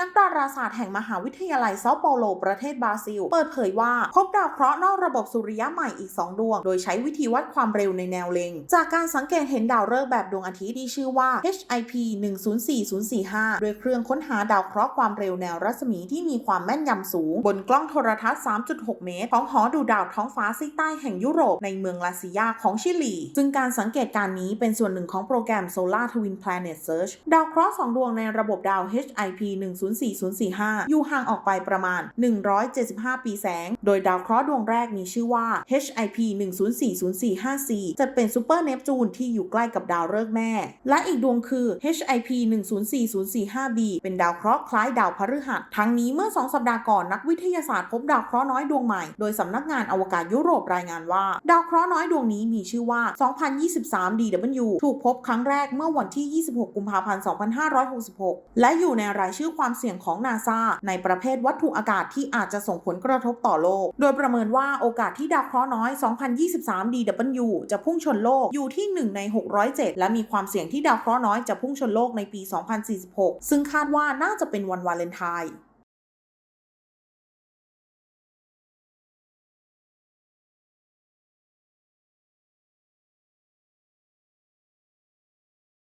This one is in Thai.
นักดาราศาสตร์แห่งมหาวิทยาลัยเซาเปาโลประเทศบราซิล เปิดเผยว่า พบดาวเคราะห์นอกระบบสุริยะใหม่อีก 2 ดวง โดยใช้วิธีวัดความเร็วในแนวเล็ง จากการสังเกตเห็นดาวฤกษ์แบบดวงอาทิตย์ที่ชื่อว่า HIP 104045 โดยเครื่องค้นหาดาวเคราะห์ความเร็วแนวรัศมีที่มีความแม่นยำสูง บนกล้องโทรทัศน์ 3.6 เมตร ของหอดูดาวท้องฟ้าซีใต้แห่งยุโรปในเมืองลาซิยาของชิลี ซึ่งการสังเกตการณ์นี้เป็นส่วนหนึ่งของโปรแกรม Solar Twin Planet Search ดาวเคราะห์สองดวงในระบบดาว HIP 04045 อยู่ห่างออกไปประมาณ 175 ปีแสง โดยดาวเคราะห์ดวงแรกมีชื่อว่า HIP 104045c จะเป็นซูเปอร์เนปจูนที่อยู่ใกล้กับดาวฤกษ์แม่ และอีกดวงคือ HIP 104045b เป็นดาวเคราะห์คล้ายดาวพฤหัส ทั้งนี้เมื่อ 2 สัปดาห์ก่อนนักวิทยาศาสตร์พบดาวเคราะห์น้อยดวงใหม่ โดยสำนักงานอวกาศยุโรปรายงานว่า ดาวเคราะห์น้อยดวงนี้มีชื่อว่า 2023 DW ถูกพบครั้งแรกเมื่อวันที่ 26 กุมภาพันธ์ 2566 และอยู่ในรายชื่อความเสี่ยงของนาซาในประเภทวัตถุอากาศที่อาจจะส่งผลกระทบต่อโลก โดยประเมินว่าโอกาสที่ดาวเคราะห์น้อย 2023 DW จะพุ่งชนโลกอยู่ที่ 1 ใน 607 และมีความเสี่ยงที่ดาวเคราะห์น้อยจะพุ่งชนโลกในปี 2046 ซึ่งคาดว่าน่าจะเป็นวันวาเลนไทน์